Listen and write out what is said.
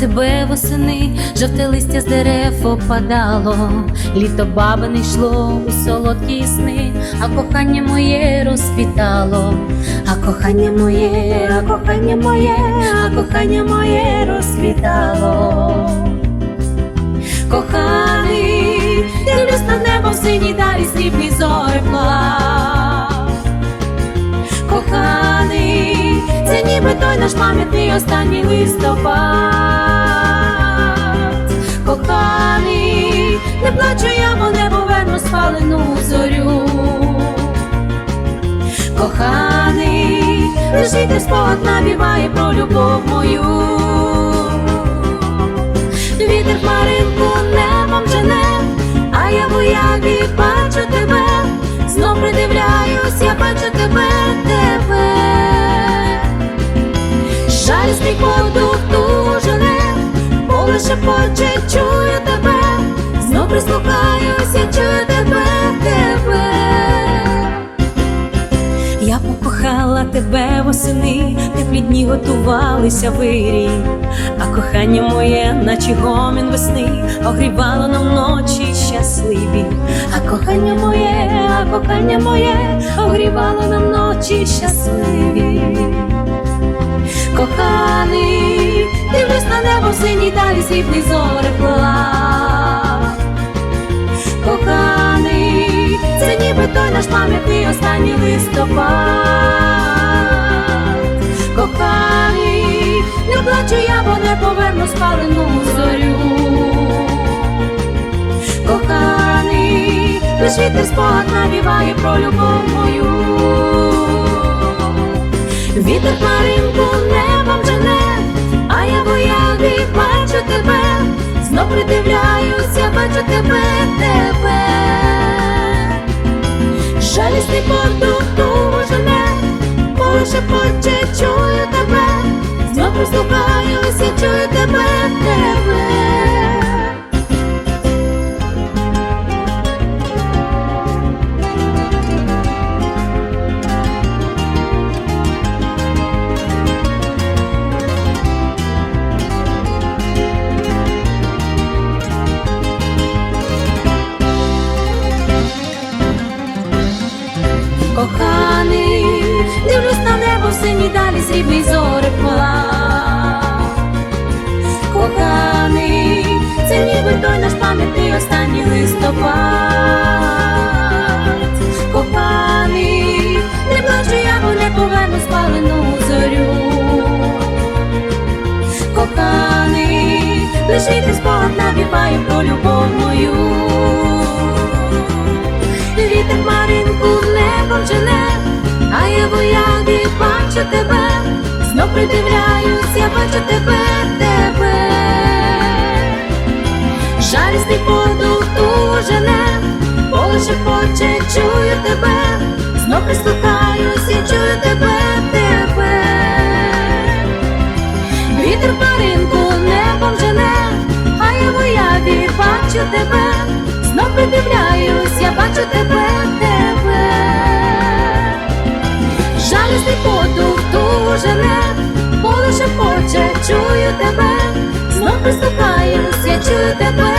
тебе восени, жовте листя з дерев опадало, літо баби не йшло у солодкі сни, а кохання моє розквітало, а кохання моє, а кохання моє, а кохання моє розквітало. Наш пам'ятний останній листопад. Коханий, не плачу я, бо не поверну спалену зорю. Коханий, лежить спогад набіває про любов мою. Вітер хмаринку шепоче, чую тебе, знов прислухаюсь, я чую тебе, тебе. Я покохала тебе восени, теплі дні готувалися вирій, а кохання моє, наче гомін весни, огрівало нам ночі щасливі, а кохання моє, а кохання моє, огрівало нам ночі щасливі. Коханий, срібний зореплав. Коханий, це ніби той наш пам'ятний останній листопад. Коханий, не плачу я, бо не поверну спалену зорю. Коханий, лиш вітер спогад навіває про любов мою. Вітер хмаринку небом жене, а я в в синій далі срібний зореплав. Коханий, це ніби той наш пам'ятний останній листопад. Коханий, не плачу я, бо не поверну спалену зорю. Коханий, лиш вітер спогад навіває про любов мою. Вітер хмаринку небом жене, а я в уяві бачу тебе, знов придивляюсь, я бачу тебе, тебе. Жалісний подух тужене, поле хоче, чую тебе, знов прислухаюсь, тебе.